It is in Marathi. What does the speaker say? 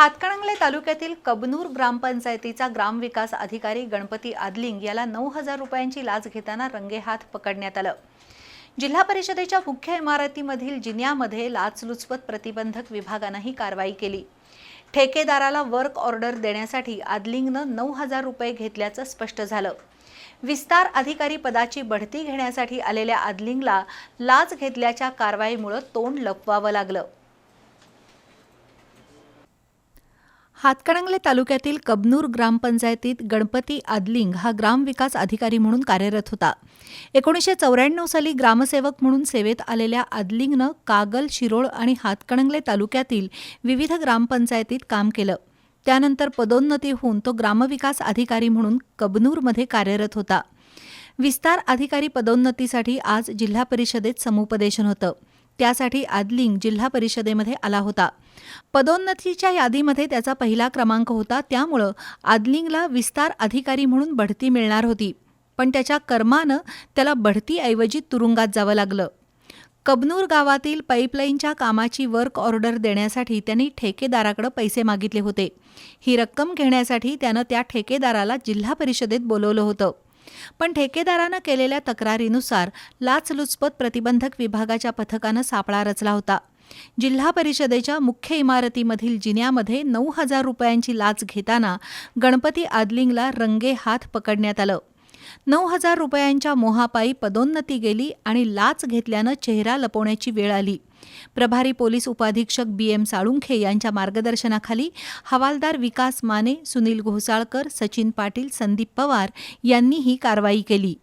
हातकणंगले तालुक्यातील कबनूर ग्रामपंचायतीचा ग्रामविकास अधिकारी गणपती आदलिंग याला नऊ हजार रुपयांची लाच घेताना रंगेहात पकडण्यात आलं. जिल्हा परिषदेच्या मुख्य इमारतीमधील जिन्यामध्ये लाचलुचपत प्रतिबंधक विभागानं ही कारवाई केली. ठेकेदाराला वर्क ऑर्डर देण्यासाठी आदलिंगनं नऊ हजार रुपये घेतल्याचं स्पष्ट झालं. विस्तार अधिकारी पदाची बढती घेण्यासाठी आलेल्या आदलिंगला लाच घेतल्याच्या कारवाईमुळे तोंड लपवावं लागलं. हातकणंगले तालुक्यातील कबनूर ग्रामपंचायतीत गणपती आदलिंग हा ग्रामविकास अधिकारी म्हणून कार्यरत होता. एकोणीसशे चौऱ्याण्णव साली ग्रामसेवक म्हणून सेवेत आलेल्या आदलिंगनं कागल शिरोळ आणि हातकणंगले तालुक्यातील विविध ग्रामपंचायतीत काम केलं. त्यानंतर पदोन्नती होऊन तो ग्रामविकास अधिकारी म्हणून कबनूरमध्ये कार्यरत होता. विस्तार अधिकारी पदोन्नतीसाठी आज जिल्हा परिषदेत समुपदेशन होतं. त्यासाठी आदलिंग जिल्हा परिषदेमध्ये आला होता. पदोन्नतीच्या यादीमध्ये त्याचा पहिला क्रमांक होता. त्यामुळं आदलिंगला विस्तार अधिकारी म्हणून बढती मिळणार होती. पण त्याच्या कर्मानं त्याला बढतीऐवजी तुरुंगात जावं लागलं. कबनूर गावातील पाईपलाईनच्या कामाची वर्क ऑर्डर देण्यासाठी त्यांनी ठेकेदाराकडे पैसे मागितले होते. ही रक्कम घेण्यासाठी त्यानं त्या ठेकेदाराला जिल्हा परिषदेत बोलवलं होतं. पण ठेकेदारानं केलेल्या तक्रारीनुसार लाचलुचपत प्रतिबंधक विभागाच्या पथकानं सापळा रचला होता. जिल्हा परिषदेच्या मुख्य इमारतीमधील जिन्यामध्ये नऊ हजार रुपयांची लाच घेताना गणपती आदलिंगला रंगे हात पकडण्यात आलं. नऊ हजार रुपयांच्या मोहापायी पदोन्नती गेली आणि लाच घेतल्यानं चेहरा लपवण्याची वेळ आली. प्रभारी पोलीस उपाधीक्षक बी एम साळुंखे यांच्या मार्गदर्शनाखाली हवालदार विकास माने सुनील घोसाळकर सचिन पाटील संदीप पवार यांनी ही कारवाई केली.